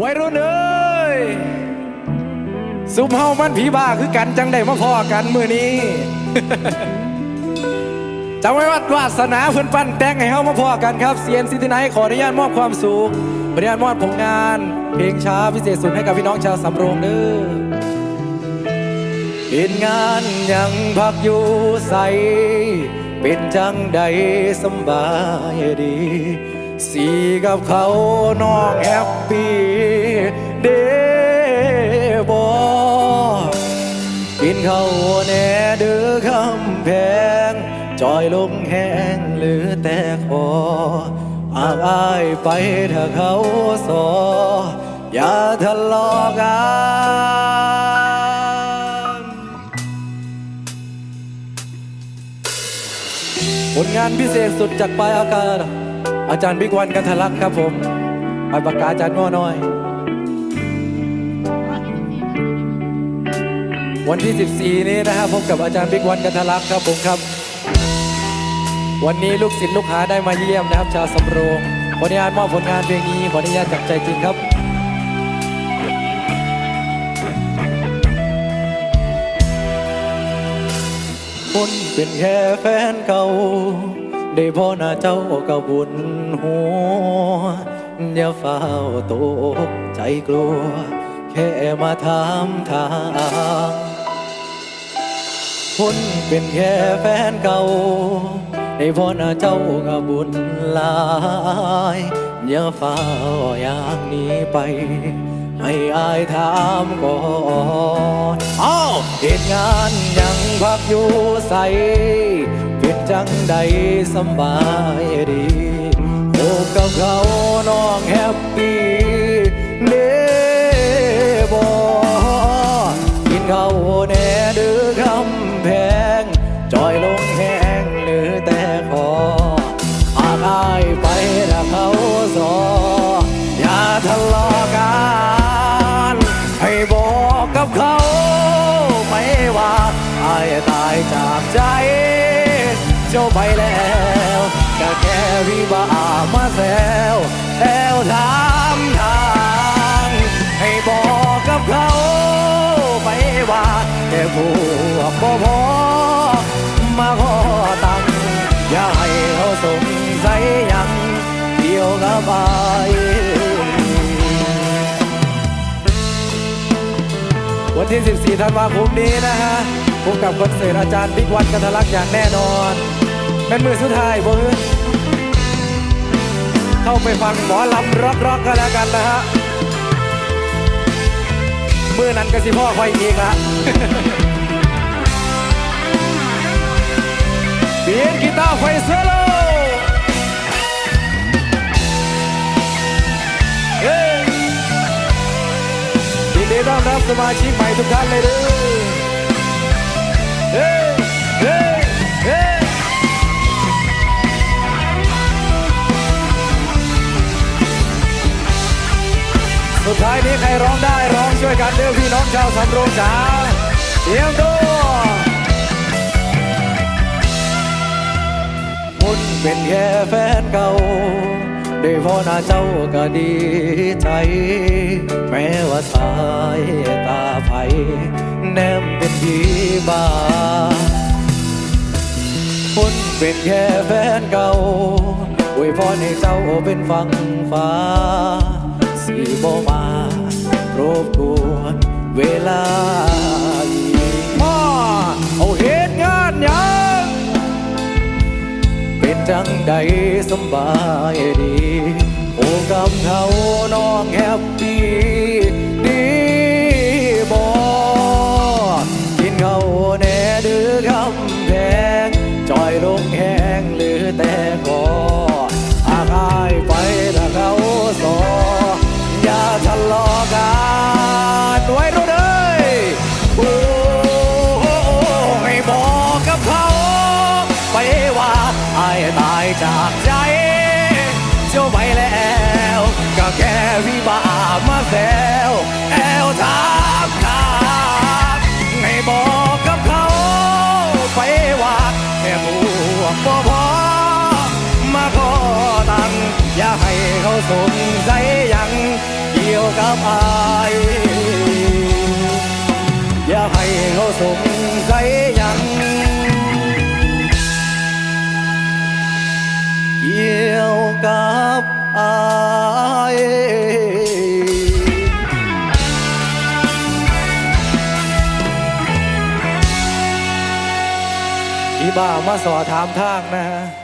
วัยรุ่นเอ้ยสุมเฮามันผีบ้าคือกันจังได้มาพอกันมือนี้จำไว้ว่าวาสนาเพื่อนปั้นแต่งให้เฮามาพอกันครับเซียนซิติไนท์ขออนุญาตมอบความสุขอนุญาตมอบผลงาน เพลงช้าพิเศษสุดให้กับพี่น้องชาวสำโรงเด้อเป็นงานยังพักอยู่ใส เป็นจังใดสบายดี สีกับเขาน้องแฮปปี้เดบอกินเขาแน่เดือคำแพงจอยลงแห้งหลือแต่คออากอายไปถ้าเขาสอ อย่าทะเลาะกันผลงานพิเศษสุดจากปลายอากาศ อาจารย์บิ๊กวันกันทะลักครับผมไปปากกาอาจารย์ง้อน้อย วันที่ 14 นี้นะฮะพบกับอาจารย์บิ๊กวันกันทะลักครับผมครับ วันนี้ลูกศิษย์ลูกหาได้มาเยี่ยมนะครับ ชาวสำโรงขออนุญาตมอบผลงานเพลงนี้ขออนุญาตจากใจจริงครับคนเป็นแค่แฟนเก่า ได้พ่อหน้าเจ้าก็บุญหัวอย่าเฝ้าตกใจกลัว แค่มาถามทางคนเป็นแค่แฟนเก่าได้พ่อหน้าเจ้าก็บุญหลายอย่าเฝ้าอย่างนี้ไปให้อายถามก่อนอ้าวเหตุงานยังพักอยู่ใส งใดสบายดีโอ้กับเขาน้องแฮปปี้เด้บอกินข้าวแน่ดื้อคำแพงจอยลงแห้งหลือแต่คออาอายไปถ้าเขาสออย่าทะเลาะกันให้บอกกับเขาไม่ว่าอายตายจากใจ เจ้าไปแล้วก็แค่วิบามาแซวแล้วถามทางให้บอกกับเขาไปว่าแค่พวกบ่พอมาขอตังค์อย่าให้เขาสงสัยยังเกี่ยวกับไปวันที่ 14 ธันวาคมนี้นะฮะพบกับคอนเสิร์ตอาจารย์บิ๊กวันกันทะลักอย่างแน่นอน เป็นมือสุดท้ายบ่ฮือเข้าไปฟังหมอลำร็อกๆกันแล้วกันนะฮะมือนั้นก็สิพ่อคอยเอีกละเปลี่ยนกีตาร์ไฟเซโลเฮ้ยยินดีต้อนรับสมาชิกใหม่ทุกท่านเลยด้อเนี้ใครร้องได้ร้องช่วยกันเด้อพี่น้องชาวสำโรงจ๋าเตรียมตัวคุณเป็นแค่แฟนเก่า ได้พอหน้าเจ้าก็ดีใจ แม้ว่าสายตาไผแนมเป็นผีบ้าคุณเป็นแค่แฟนเก่าอวยพรให้เจ้าเป็นฝั่งฟ้าสีโบมา รบกวนเวลาอีกมาเอาเหตุงานยังเป็นจังใดสำบายดี โอ้กับเขาน้องแฮปปี้ดีบอกินเขาวแหน่ดื้อคำแพงจอยลงแห้งเหลือแต่ก แค่วิบากมาแซวแอวถามทางให้บอกกับเขาไปว่าแค่พวกบ่พอมาขอตังค์อย่าให้เขาสงสัยยังเกี่ยวกับอายอย่าให้เขาสงสัยยังเกี่ยวกับอาย อีบ้ามาสอถามทางนะฮะ